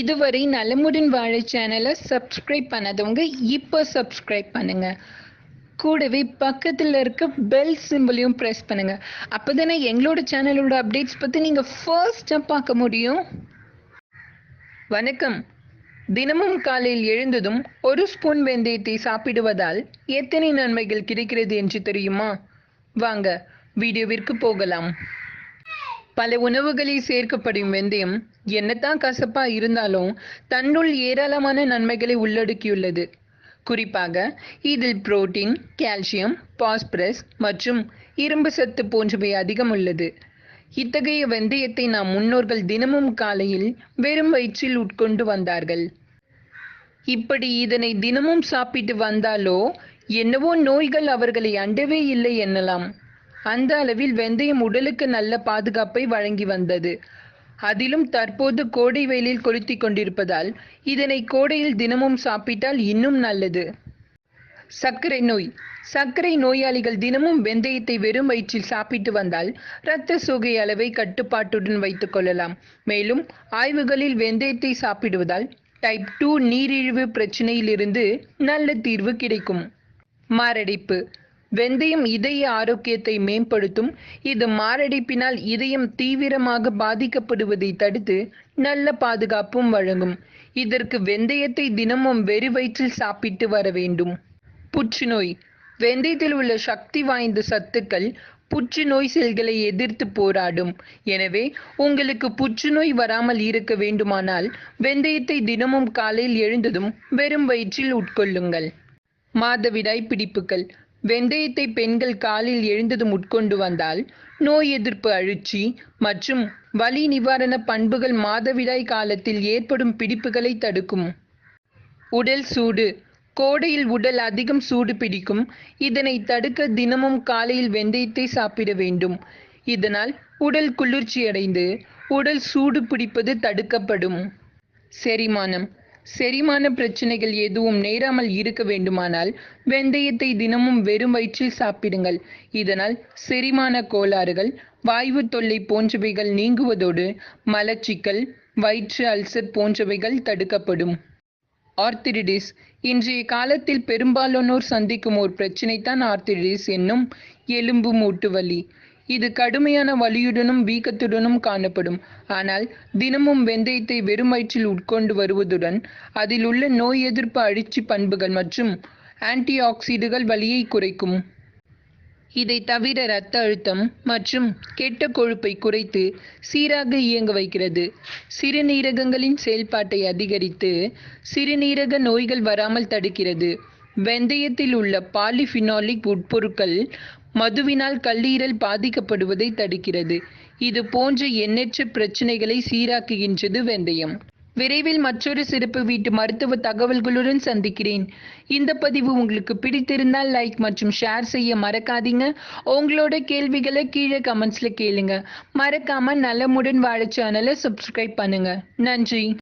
இதுவரை நலமுடன் வாழ சேனலை சப்ஸ்கிரைப் பண்ணாதவங்க இப்போ சப்ஸ்கிரைப் பண்ணுங்க. கூடவே பக்கத்தில் இருக்க பெல் சிம்பிளையும் ப்ரெஸ் பண்ணுங்க. அப்போதானே எங்களோட சேனலோட அப்டேட்ஸ் பற்றி நீங்கள் ஃபர்ஸ்டாக பார்க்க முடியும். வணக்கம். தினமும் காலையில் எழுந்ததும் ஒரு ஸ்பூன் வெந்தயத்தை சாப்பிடுவதால் எத்தனை நன்மைகள் கிடைக்கிறது என்று தெரியுமா? வாங்க வீடியோவிற்கு போகலாம். பல உணவுகளில் சேர்க்கப்படும் வெந்தயம் என்னதான் கசப்பா இருந்தாலும் தன்னுள் ஏராளமான நன்மைகளை உள்ளடக்கியுள்ளது. குறிப்பாக இதில் புரோட்டீன் கால்சியம் பாஸ்பரஸ் மற்றும் இரும்பு சத்து போன்றவை அதிகம் உள்ளது. இத்தகைய வெந்தயத்தை நாம் முன்னோர்கள் தினமும் காலையில் வெறும் வயிற்றில் உட்கொண்டு வந்தார்கள். இப்படி இதனை தினமும் சாப்பிட்டு வந்தாலோ என்னவோ நோய்கள் அவர்களை அண்டவே இல்லை என்னலாம். அந்த அளவில் வெந்தயம் உடலுக்கு நல்ல பாதுகாப்பை வழங்கி வந்தது. அதிலும் தற்போது கோடை வெயிலில் கொளுத்தி கொண்டிருப்பதால் இதனை கோடையில் தினமும் சாப்பிட்டால் இன்னும் நல்லது. சர்க்கரை நோய். சர்க்கரை நோயாளிகள் தினமும் வெந்தயத்தை வெறும் வயிற்றில் சாப்பிட்டு வந்தால் இரத்த சோகை அளவை கட்டுப்பாட்டுடன் வைத்துக் கொள்ளலாம். மேலும் ஆய்வுகளில் வெந்தயத்தை சாப்பிடுவதால் டைப் டூ நீரிழிவு பிரச்சனையிலிருந்து நல்ல தீர்வு கிடைக்கும். மாரடைப்பு. வெந்தயம் இதய ஆரோக்கியத்தை மேம்படுத்தும். இது மாரடைப்பினால் இதயம் தீவிரமாக பாதிக்கப்படுவதை தடுத்து நல்ல பாதுகாப்பும் வழங்கும். இதற்கு வெந்தயத்தை தினமும் வெறு வயிற்றில் சாப்பிட்டு வர வேண்டும். புற்றுநோய். வெந்தயத்தில் உள்ள சக்தி வாய்ந்த சத்துக்கள் புற்றுநோய் செல்களை எதிர்த்து போராடும். எனவே உங்களுக்கு புற்றுநோய் வராமல் இருக்க வேண்டுமானால் வெந்தயத்தை தினமும் காலையில் எழுந்ததும் வெறும் வயிற்றில் உட்கொள்ளுங்கள். மாதவிடாய் பிடிப்புகள். வெந்தயத்தை பெண்கள் காலில் எழுந்ததும் உட்கொண்டு வந்தால் நோய் எதிர்ப்பு அழுச்சி மற்றும் வலி நிவாரண பண்புகள் மாதவிடாய் காலத்தில் ஏற்படும் பிடிப்புகளை தடுக்கும். உடல் சூடு. கோடையில் உடல் அதிகம் சூடு பிடிக்கும். இதனை தடுக்க தினமும் காலையில் வெந்தயத்தை சாப்பிட வேண்டும். இதனால் உடல் குளிர்ச்சியடைந்து உடல் சூடு பிடிப்பது தடுக்கப்படும். செரிமானம். செரிமான பிரச்சனைகள் எதுவும் நேராமல் இருக்க வேண்டுமானால் வெந்தயத்தை தினமும் வெறும் வயிற்றில் சாப்பிடுங்கள். இதனால் செரிமான கோளாறுகள் வாய்வு தொல்லை போன்றவைகள் நீங்குவதோடு மலச்சிக்கல் வயிற்று அல்சர் போன்றவைகள் தடுக்கப்படும். ஆர்த்திரிடிஸ். இன்றைய காலத்தில் பெரும்பாலானோர் சந்திக்கும் ஒரு பிரச்சனை தான் ஆர்த்திரிடிஸ் என்னும் எலும்பு மூட்டு வலி. இது கடுமையான வலியுடனும் வீக்கத்துடனும் காணப்படும். ஆனால் தினமும் வெந்தயத்தை வெறும் வயிற்றில் உட்கொண்டு வருவதுடன் அதில் உள்ள நோய் எதிர்ப்பு அழிச்சி பண்புகள் மற்றும் ஆன்டி ஆக்சிடுகள் வலியை குறைக்கும். இதை தவிர இரத்த அழுத்தம் மற்றும் கெட்ட கொழுப்பை குறைத்து சீராக இயங்க வைக்கிறது. சிறுநீரகங்களின் செயல்பாட்டை அதிகரித்து சிறுநீரக நோய்கள் வராமல் தடுக்கிறது. வெந்தயத்தில் உள்ள பாலிஃபினாலிக் உட்பொருட்கள் மதுவினால் கல்லீரல் பாதிக்கப்படுவதை தடுக்கிறது. இது போன்ற எண்ணற்ற பிரச்சனைகளை சீராக்குகின்றது வெந்தயம். விரைவில் மற்றொரு சிறப்பு வீட்டு மருத்துவ தகவல்களுடன் சந்திக்கிறேன். இந்த பதிவு உங்களுக்கு பிடித்திருந்தால் லைக் மற்றும் ஷேர் செய்ய மறக்காதீங்க. உங்களோட கேள்விகளை கீழே கமெண்ட்ஸ்ல கேளுங்க. மறக்காம நலமுடன் வாழ சேனலை சப்ஸ்கிரைப் பண்ணுங்க. நன்றி.